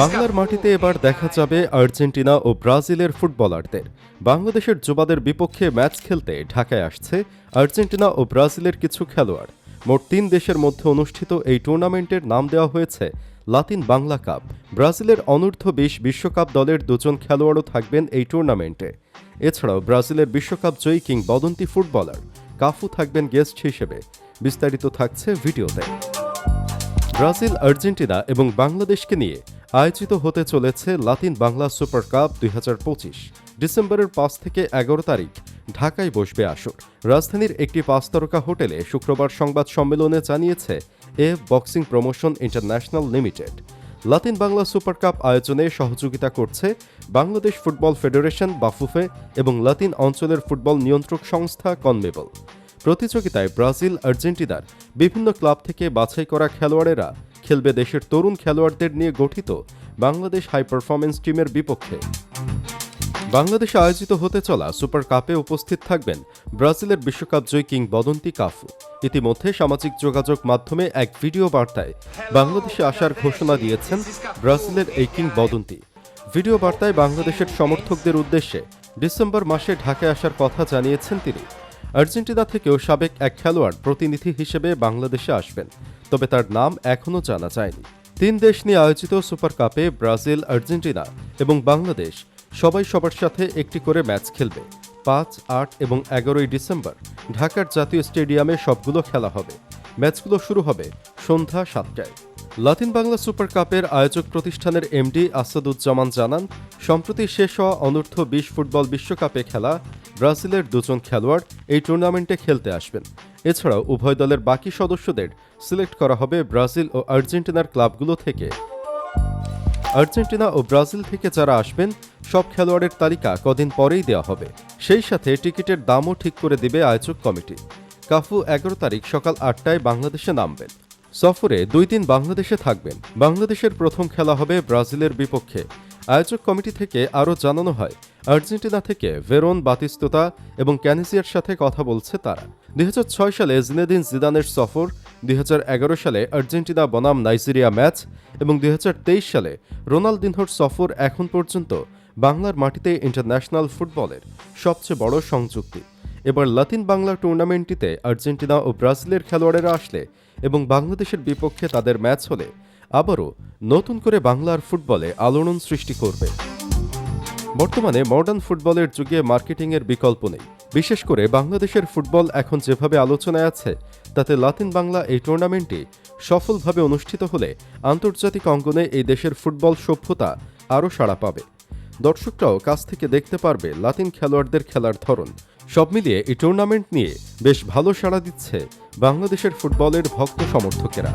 বাংলার মাটিতে এবার দেখা যাবে আর্জেন্টিনা ও ব্রাজিলের ফুটবলারদের। বাংলাদেশের যুবাদের বিপক্ষে ম্যাচ খেলতে ঢাকায় আসছে আর্জেন্টিনা ও ব্রাজিলের কিছু খেলোয়াড়। মোট তিন দেশের মধ্যে অনুষ্ঠিত এই টুর্নামেন্টের নাম দেওয়া হয়েছে লাতিন বাংলা কাপ। ব্রাজিলের অনূর্ধ্ব বিশ বিশ্বকাপ দলের দুজন খেলোয়াড়ও থাকবেন এই টুর্নামেন্টে। এছাড়াও ব্রাজিলের বিশ্বকাপ জয়ী কিংবদন্তি ফুটবলার কাফু থাকবেন গেস্ট হিসেবে। বিস্তারিত থাকছে ভিডিওতে। ব্রাজিল, আর্জেন্টিনা এবং বাংলাদেশকে নিয়ে আয়োজিত হতে চলেছে লাতিন বাংলা সুপার কাপ দুই হাজার পঁচিশ। ডিসেম্বরের পাঁচ থেকে এগারো তারিখ ঢাকায় বসবে আসর। রাজধানীর একটি পাঁচ তারকা হোটেলে শুক্রবার সংবাদ সম্মেলনে জানিয়েছে F boxing promotion international limited. Latin Bangla super cup আয়োজনে সহযোগিতা করছে বাংলাদেশ ফুটবল ফেডারেশন, বাফুফে এবং লাতিন অঞ্চলের ফুটবল নিয়ন্ত্রক সংস্থা কনমেবল প্রতিযোগিতায় ব্রাজিল, আর্জেন্টিনার বিভিন্ন ক্লাব থেকে বাছাই করা খেলোয়াড়েরা খেলবে দেশের তরুণ খেলোয়াড়দের নিয়ে গঠিত বাংলাদেশ হাই পারফরমেন্স টিমের বিপক্ষে। বাংলাদেশে আয়োজিত হতে চলা সুপার কাপে উপস্থিত থাকবেন ব্রাজিলের বিশ্বকাপ জয়ী কিংবদন্তি কাফু। ইতিমধ্যে সামাজিক যোগাযোগ মাধ্যমে এক ভিডিও বার্তায় বাংলাদেশে আসার ঘোষণা দিয়েছেন ব্রাজিলের এই কিংবদন্তি। ভিডিও বার্তায় বাংলাদেশের সমর্থকদের উদ্দেশ্যে ডিসেম্বর মাসে ঢাকায় আসার কথা জানিয়েছেন তিনি। আর্জেন্টিনা থেকেও সাবেক এক খেলোয়াড় প্রতিনিধি হিসেবে বাংলাদেশে আসবেন, তবে তার নাম এখনও জানা যায়নি। তিন দেশ নিয়ে আয়োজিত সুপার কাপে ব্রাজিল, আর্জেন্টিনা এবং বাংলাদেশ সবাই সবার সাথে একটি করে ম্যাচ খেলবে। পাঁচ, আট এবং এগারোই ডিসেম্বর ঢাকার জাতীয় স্টেডিয়ামে সবগুলো খেলা হবে। ম্যাচগুলো শুরু হবে সন্ধ্যা সাতটায়। লাতিন বাংলা সুপার কাপের আয়োজক প্রতিষ্ঠানের এমডি আসাদুজ্জামান জানান, সম্প্রতি শেষ হওয়া অনূর্ধ্ব বিশ ফুটবল বিশ্বকাপে খেলা ব্রাজিলের দুজন খেলোয়াড় এই টুর্নামেন্টে খেলতে আসবেন। এছাড়াও উভয় দলের বাকি সদস্যদের সিলেক্ট করা হবে ব্রাজিল ও আর্জেন্টিনার ক্লাবগুলো থেকে। আর্জেন্টিনা ও ব্রাজিল থেকে যারা আসবেন, সব খেলোয়াড়ের তালিকা কদিন পরেই দেওয়া হবে। সেই সাথে টিকিটের দামও ঠিক করে দেবে আয়োজক কমিটি। কাফু এগারো তারিখ সকাল আটটায় বাংলাদেশে নামবেন। সফরে দুই দিন বাংলাদেশে থাকবেন। বাংলাদেশের প্রথম খেলা হবে ব্রাজিলের বিপক্ষে। আয়োজক কমিটি থেকে আরও জানানো হয় আর্জেন্টিনা থেকে ভেরোন, বাতিস্তোতা এবং ক্যানিসিয়ার সাথে কথা বলছে তারা। দুই হাজার ছয় সালে জিনেদিন জিদানের সফর, দুই হাজার এগারো সালে আর্জেন্টিনা বনাম নাইজেরিয়া ম্যাচ এবং দুই হাজার তেইশ সালে রোনালদিনহোর সফর এখন পর্যন্ত বাংলার মাটিতে ইন্টারন্যাশনাল ফুটবলের সবচেয়ে বড় সংযুক্তি। এবার লাতিন বাংলা টুর্নামেন্টটিতে আর্জেন্টিনা ও ব্রাজিলের খেলোয়াড়েরা আসলে এবং বাংলাদেশের বিপক্ষে তাদের ম্যাচ হলে আবারও নতুন করে বাংলার ফুটবলে আলোড়ন সৃষ্টি করবে। বর্তমানে মডার্ন ফুটবলের যুগে মার্কেটিংয়ের বিকল্প নেই। বিশেষ করে বাংলাদেশের ফুটবল এখন যেভাবে আলোচনায় আছে, তাতে লাতিন বাংলা এই টুর্নামেন্টটি সফলভাবে অনুষ্ঠিত হলে আন্তর্জাতিক অঙ্গনে এই দেশের ফুটবল সভ্যতা আরও সাড়া পাবে। দর্শকরাও কাছ থেকে দেখতে পারবে লাতিন খেলোয়াড়দের খেলার ধরন। সব মিলিয়ে এই টুর্নামেন্ট নিয়ে বেশ ভালো সাড়া দিচ্ছে বাংলাদেশের ফুটবলের ভক্ত সমর্থকেরা।